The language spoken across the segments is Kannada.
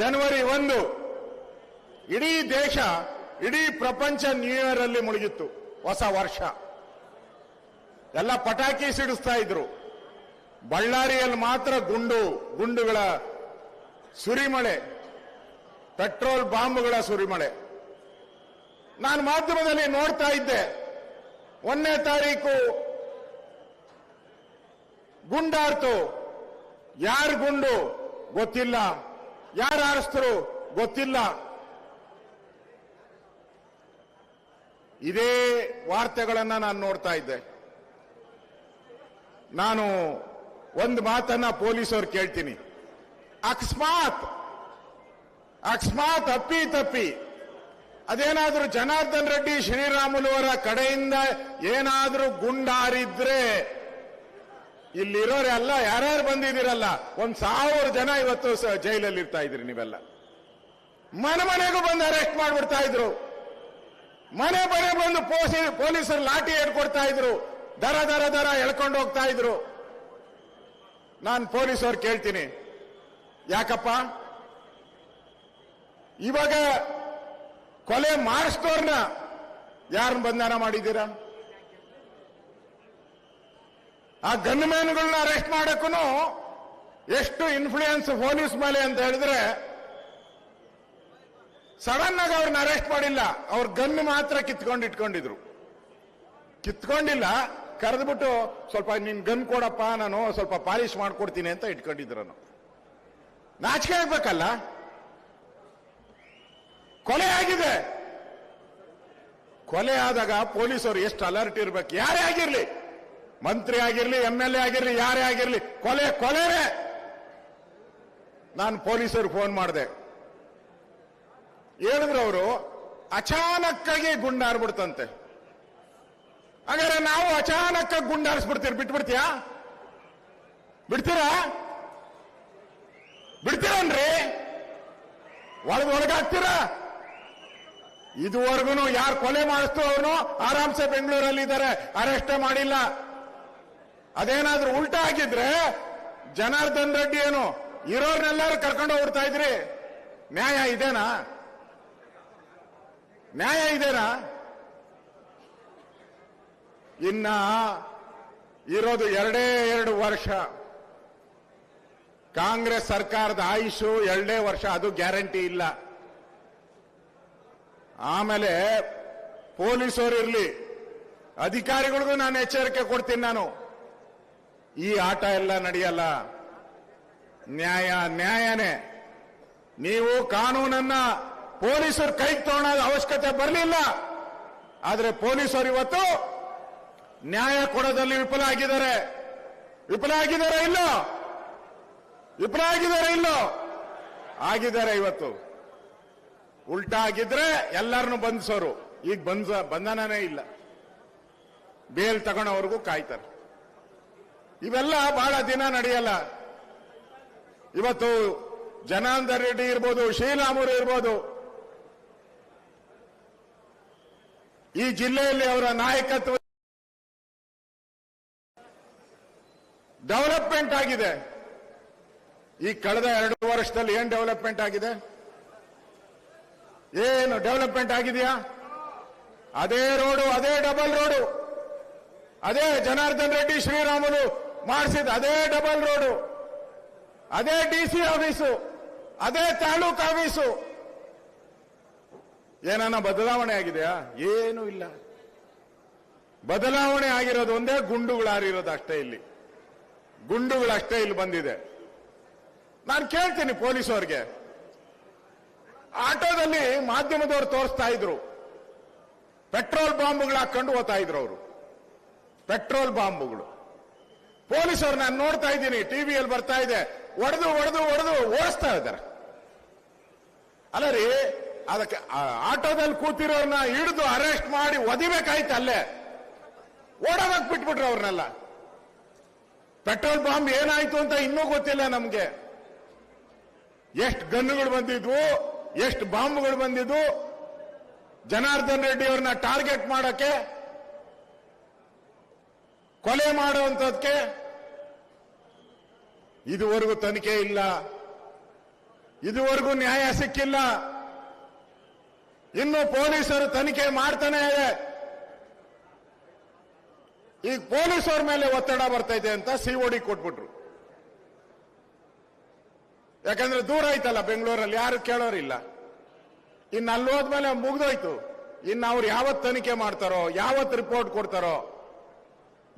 ಜನವರಿ ಒಂದು. ಇಡೀ ದೇಶ, ಇಡೀ ಪ್ರಪಂಚ ನ್ಯೂ ಇಯರ್ ಅಲ್ಲಿ ಮುಳುಗಿತ್ತು. ಹೊಸ ವರ್ಷ. ಎಲ್ಲ ಪಟಾಕಿ ಸಿಡಿಸ್ತಾ ಇದ್ರು. ಬಳ್ಳಾರಿಯಲ್ಲಿ ಮಾತ್ರ ಗುಂಡು, ಗುಂಡುಗಳ ಸುರಿಮಳೆ, ಪೆಟ್ರೋಲ್ ಬಾಂಬ್ಗಳ ಸುರಿಮಳೆ. ನಾನು ಮಾಧ್ಯಮದಲ್ಲಿ ನೋಡ್ತಾ ಇದ್ದೆ. ಒಂದನೇ ತಾರೀಕು ಗುಂಡಾರ್ತು. ಯಾರು ಗುಂಡು? ಗೊತ್ತಿಲ್ಲ. ಯಾರು ಆರಿಸ್ತರು ಗೊತ್ತಿಲ್ಲ. ಇದೇ ವಾರ್ತೆಗಳನ್ನ ನಾನು ನೋಡ್ತಾ ಇದ್ದೆ. ನಾನು ಒಂದು ಮಾತನ್ನ ಪೊಲೀಸರು ಕೇಳ್ತೀನಿ. ಅಕಸ್ಮಾತ್ ಅಕಸ್ಮಾತ್ ಅಪ್ಪಿ ತಪ್ಪಿ ಅದೇನಾದ್ರೂ ಜನಾರ್ದನ್ ರೆಡ್ಡಿ ಶ್ರೀರಾಮುಲು ಅವರ ಕಡೆಯಿಂದ ಏನಾದ್ರೂ ಗುಂಡಾರಿದ್ರೆ ಇಲ್ಲಿರೋರೆಲ್ಲ ಯಾರ್ಯಾರು ಬಂದಿದ್ದೀರಲ್ಲ? ಒಂದ್ ಸಾವಿರ ಜನ ಇವತ್ತು ಜೈಲಲ್ಲಿ ಇರ್ತಾ ಇದ್ರಿ ನೀವೆಲ್ಲ. ಮನೆ ಮನೆಗೂ ಬಂದು ಅರೆಸ್ಟ್ ಮಾಡ್ಬಿಡ್ತಾ ಇದ್ರು. ಮನೆ ಮನೆ ಬಂದು ಪೊಲೀಸರು ಲಾಠಿ ಹೇಳ್ಕೊಡ್ತಾ ಇದ್ರು. ದರ ದರ ದರ ಎಳ್ಕೊಂಡು ಹೋಗ್ತಾ ಇದ್ರು. ನಾನು ಪೊಲೀಸವ್ರು ಕೇಳ್ತೀನಿ. ಯಾಕಪ್ಪ? ಇವಾಗ ಕೊಲೆ ಮಾಡಿಸ್ತೋರ್ನ ಯಾರನ್ನ ಬಂಧನ ಮಾಡಿದ್ದೀರಾ? ಆ ಗನ್ ಮ್ಯಾನ್ಗಳನ್ನ ಅರೆಸ್ಟ್ ಮಾಡಕ್ಕೂ ಎಷ್ಟು ಇನ್ಫ್ಲೂಯೆನ್ಸ್ ಪೊಲೀಸ್ ಮೇಲೆ ಅಂತ ಹೇಳಿದ್ರೆ, ಸಡನ್ ಆಗಿ ಅವ್ರನ್ನ ಅರೆಸ್ಟ್ ಮಾಡಿಲ್ಲ. ಅವ್ರ ಗನ್ ಮಾತ್ರ ಕಿತ್ಕೊಂಡು ಇಟ್ಕೊಂಡಿದ್ರು. ಕಿತ್ಕೊಂಡಿಲ್ಲ, ಕರೆದ್ಬಿಟ್ಟು ಸ್ವಲ್ಪ ನಿನ್ ಗನ್ ಕೊಡಪ್ಪ, ನಾನು ಸ್ವಲ್ಪ ಪಾಲಿಶ್ ಮಾಡ್ಕೊಡ್ತೀನಿ ಅಂತ ಇಟ್ಕೊಂಡಿದ್ರು ನಾಚಿಕೆ ಆಗ್ಬೇಕಲ್ಲ? ಕೊಲೆ ಆಗಿದೆ. ಕೊಲೆ ಆದಾಗ ಪೊಲೀಸರು ಎಷ್ಟು ಅಲರ್ಟ್ ಇರ್ಬೇಕು? ಯಾರೇ ಆಗಿರ್ಲಿ. ಮಂತ್ರಿ ಆಗಿರ್ಲಿ ಎಂ ಎಲ್ ಎ ಆಗಿರ್ಲಿ, ಯಾರೇ ಆಗಿರ್ಲಿ, ಕೊಲೆ ಕೊಲೆರೇ ನಾನು ಪೊಲೀಸರು ಫೋನ್ ಮಾಡಿದೆ. ಹೇಳಿದ್ರು ಅವರು, ಅಚಾನಕ್ಕಾಗಿ ಗುಂಡಾರ್ಬಿಡ್ತಂತೆ ಹಾಗಾದ್ರೆ ನಾವು ಅಚಾನಕ್ಕಾಗಿ ಗುಂಡಾರಿಸ್ಬಿಡ್ತೀರಿ ಬಿಟ್ಬಿಡ್ತೀಯಾ? ಬಿಡ್ತೀರಾ? ಬಿಡ್ತೀರನ್ರಿ? ಒಳಗೆ ಒಳಗಾಗ್ತೀರಾ? ಇದುವರೆಗೂ ಯಾರು ಕೊಲೆ ಮಾಡಿಸ್ತು ಅವನು? ಆರಾಮ್ಸೆ ಬೆಂಗಳೂರಲ್ಲಿ ಇದ್ದಾರೆ ಅರೆಸ್ಟೇ ಮಾಡಿಲ್ಲ. ಅದೇನಾದ್ರೂ ಉಲ್ಟಾ ಆಗಿದ್ರೆ ಜನಾರ್ದನ್ ರೆಡ್ಡಿ ಏನು ಇರೋರ್ನೆಲ್ಲರೂ ಕರ್ಕೊಂಡು ಹೋಗ್ತಾ ಇದ್ರಿ? ನ್ಯಾಯ ಇದೇನಾ? ನ್ಯಾಯ ಇದೇನಾ? ಇನ್ನ ಇರೋದು ಎರಡೇ ಎರಡು ವರ್ಷ. ಕಾಂಗ್ರೆಸ್ ಸರ್ಕಾರದ ಆಯುಷು ಎರಡೇ ವರ್ಷ, ಅದು ಗ್ಯಾರಂಟಿ ಇಲ್ಲ. ಆಮೇಲೆ ಪೊಲೀಸರು ಇರಲಿ. ಅಧಿಕಾರಿಗಳಿಗೂ ನಾನು ಎಚ್ಚರಿಕೆ ಕೊಡ್ತೀನಿ ನಾನು. ಈ ಆಟ ಎಲ್ಲ ನಡೆಯಲ್ಲ. ನ್ಯಾಯ, ನ್ಯಾಯನೇ. ನೀವು ಕಾನೂನನ್ನ ಪೊಲೀಸರು ಕೈಗೆ ತಗೊಳ್ಳೋದ ಅವಶ್ಯಕತೆ ಬರಲಿಲ್ಲ. ಆದರೆ ಪೊಲೀಸರು ಇವತ್ತು ನ್ಯಾಯ ಕೊಡೋದಲ್ಲಿ ವಿಫಲ ಆಗಿದ್ದಾರೆ. ವಿಫಲ ಆಗಿದ್ದಾರೆ ಇಲ್ಲೋ? ವಿಫಲ ಆಗಿದ್ದಾರೆ ಇಲ್ಲೋ? ಆಗಿದ್ದಾರೆ ಇವತ್ತು. ಉಲ್ಟಾ ಆಗಿದ್ರೆ ಎಲ್ಲರನ್ನು ಬಂಧಿಸೋರು. ಈಗ ಬಂಧ ಬಂಧನನೇ ಇಲ್ಲ. ಬೇಲ್ ತಗೊಳ್ಳೋವರೆಗೂ ಕಾಯ್ತಾರೆ. ಇವೆಲ್ಲ ಬಹಳ ದಿನ ನಡೆಯಲ್ಲ. ಇವತ್ತು ಜನಾರ್ದನ್ ರೆಡ್ಡಿ ಇರ್ಬೋದು ಶ್ರೀರಾಮುರು ಇರ್ಬೋದು. ಈ ಜಿಲ್ಲೆಯಲ್ಲಿ ಅವರ ನಾಯಕತ್ವ ಡೆವಲಪ್ಮೆಂಟ್ ಆಗಿದೆ. ಈ ಕಳೆದ ಎರಡು ವರ್ಷದಲ್ಲಿ ಏನ್ ಡೆವಲಪ್ಮೆಂಟ್ ಆಗಿದೆ? ಏನು ಡೆವಲಪ್ಮೆಂಟ್ ಆಗಿದೆಯಾ? ಅದೇ ರೋಡು, ಅದೇ ಡಬಲ್ ರೋಡು. ಅದೇ ಜನಾರ್ದನ್ ರೆಡ್ಡಿ ಶ್ರೀರಾಮುಲು ಮಾಡಿಸಿದ ಅದೇ ಡಬಲ್ ರೋಡು, ಅದೇ ಡಿ ಸಿ ಆಫೀಸು, ಅದೇ ತಾಲೂಕು ಆಫೀಸು. ಏನನ್ನ ಬದಲಾವಣೆ ಆಗಿದೆಯಾ? ಏನೂ ಇಲ್ಲ. ಬದಲಾವಣೆ ಆಗಿರೋದು ಒಂದೇ ಗುಂಡುಗಳಾರಿರೋದು ಅಷ್ಟೇ ಇಲ್ಲಿ. ಗುಂಡುಗಳಷ್ಟೇ ಇಲ್ಲಿ ಬಂದಿದೆ. ನಾನು ಕೇಳ್ತೀನಿ ಪೊಲೀಸವ್ರಿಗೆ. ಆಟೋದಲ್ಲಿ ಮಾಧ್ಯಮದವರು ತೋರಿಸ್ತಾ ಇದ್ರು. ಪೆಟ್ರೋಲ್ ಬಾಂಬ್ಗಳು ಹಾಕೊಂಡು ಹೋಗ್ತಾ ಇದ್ರು ಅವರು. ಪೆಟ್ರೋಲ್ ಬಾಂಬ್ಗಳು. ಪೊಲೀಸರು ನಾನು ನೋಡ್ತಾ ಇದ್ದೀನಿ, ಟಿವಿಯಲ್ಲಿ ಬರ್ತಾ ಇದೆ. ಒಡೆದು ಒಡೆದು ಒಡೆದು ಓಡಿಸ್ತಾ ಇದ್ದಾರೆ. ಅಲ್ಲ ರೀ, ಅದಕ್ಕೆ ಆಟೋದಲ್ಲಿ ಕೂತಿರೋರ್ನ ಹಿಡಿದು ಅರೆಸ್ಟ್ ಮಾಡಿ ಒದಿಬೇಕಾಯ್ತು ಅಲ್ಲೇ. ಓಡೋದಕ್ಕೆ ಬಿಟ್ಬಿಟ್ರು ಅವ್ರನ್ನೆಲ್ಲ. ಪೆಟ್ರೋಲ್ ಬಾಂಬ್ ಏನಾಯ್ತು ಅಂತ ಇನ್ನೂ ಗೊತ್ತಿಲ್ಲ ನಮ್ಗೆ. ಎಷ್ಟು ಗನ್ನುಗಳು ಬಂದಿದ್ವು, ಎಷ್ಟು ಬಾಂಬ್ಗಳು ಬಂದಿದ್ವು. ಜನಾರ್ದನ್ ರೆಡ್ಡಿ ಅವ್ರನ್ನ ಟಾರ್ಗೆಟ್ ಮಾಡಕ್ಕೆ ಕೊಲೆ ಮಾಡುವಂತದಕ್ಕೆ ಇದುವರೆಗೂ ತನಿಖೆ ಇಲ್ಲ. ಇದುವರೆಗೂ ನ್ಯಾಯ ಸಿಕ್ಕಿಲ್ಲ. ಇನ್ನು ಪೊಲೀಸರು ತನಿಖೆ ಮಾಡ್ತಾನೆ ಇದೆ. ಈಗ ಪೊಲೀಸರ ಮೇಲೆ ಒತ್ತಡ ಬರ್ತೈತೆ ಅಂತ ಸಿಒಡಿ ಕೊಟ್ಬಿಟ್ರು. ಯಾಕಂದ್ರೆ ದೂರ ಆಯ್ತಲ್ಲ ಬೆಂಗಳೂರಲ್ಲಿ, ಯಾರು ಕೇಳೋರಿಲ್ಲ. ಇನ್ನು ಅಲ್ಲಿ ಹೋದ್ಮೇಲೆ ಮುಗ್ದೋಯ್ತು. ಇನ್ನು ಅವ್ರು ಯಾವತ್ತು ತನಿಖೆ ಮಾಡ್ತಾರೋ ಯಾವತ್ತು ರಿಪೋರ್ಟ್ ಕೊಡ್ತಾರೋ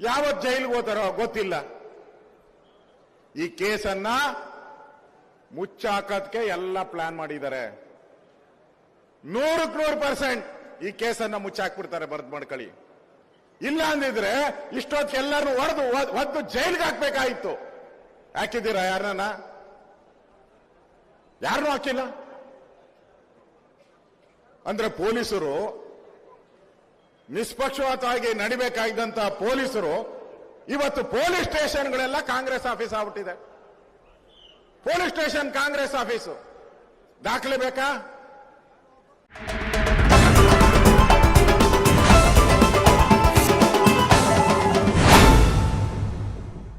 ಯಾವತ್ ಜೈಲಿಗೆ ಹೋತಾರೋ ಗೊತ್ತಿಲ್ಲ. ಈ ಕೇಸನ್ನ ಮುಚ್ಚಾಕಕ್ಕೆ ಎಲ್ಲ ಪ್ಲಾನ್ ಮಾಡಿದ್ದಾರೆ. ನೂರಕ್ಕೆ ನೂರು ಪರ್ಸೆಂಟ್ ಈ ಕೇಸನ್ನ ಮುಚ್ಚಾಕ್ಬಿಡ್ತಾರೆ ಬರ್ದ್ ಮಾಡ್ಕೊಳ್ಳಿ ಇಲ್ಲ ಅಂದಿದ್ರೆ ಇಷ್ಟೊತ್ತಿಗೆ ಎಲ್ಲರೂ ಹೊಡೆದು ಒದ್ದು ಜೈಲಿಗೆ ಹಾಕ್ಬೇಕಾಗಿತ್ತು ಹಾಕಿದ್ದೀರಾ ಯಾರನ್ನ ಯಾರನ್ನೂ ಹಾಕಿಲ್ಲ? ಅಂದ್ರೆ ಪೊಲೀಸರು ನಿಷ್ಪಕ್ಷಪಾತವಾಗಿ ನಡಿಬೇಕಾಗಿದ್ದಂತ ಪೊಲೀಸರು ಇವತ್ತು ಪೊಲೀಸ್ ಸ್ಟೇಷನ್ಗಳೆಲ್ಲ ಕಾಂಗ್ರೆಸ್ ಆಫೀಸ್ ಆಗ್ಬಿಟ್ಟಿದೆ. Police station Congress office. ದಾಖಲೆ ಬೇಕಾ?